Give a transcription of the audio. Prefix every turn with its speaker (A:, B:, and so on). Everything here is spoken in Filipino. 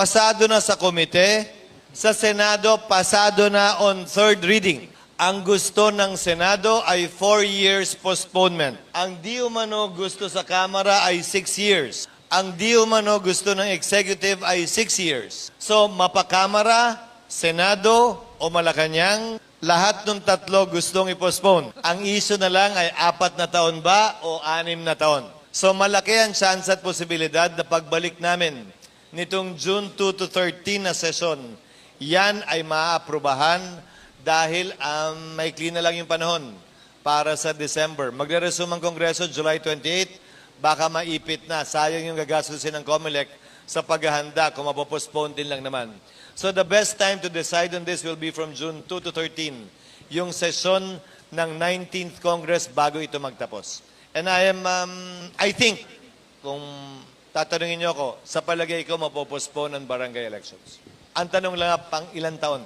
A: pasado na sa komite, sa Senado, pasado na on third reading. Ang gusto ng Senado ay four years postponement. Ang di umano gusto sa Kamara ay six years. Ang di umano gusto ng executive ay six years. So, mapakamara, Senado o Malacanang, lahat ng tatlo gustong i-postpone. Ang issue na lang ay apat na taon ba o anim na taon. So malaki ang chance at posibilidad na pagbalik namin nitong June 2 to 13 na session, yan ay maaprubahan dahil um, maikli na lang yung panahon para sa December. Magre-resume ang Kongreso July 28, baka maipit na. Sayang yung gagastusin ng COMELEC sa paghahanda kung mapopostpone din lang naman. So the best time to decide on this will be from June 2 to 13, yung session ng 19th Congress bago ito magtapos. And I am, um, I think, kung tatanungin niyo ako, sa palagay ko, mapopostpone ang barangay elections. Ang tanong lang, pang ilang taon?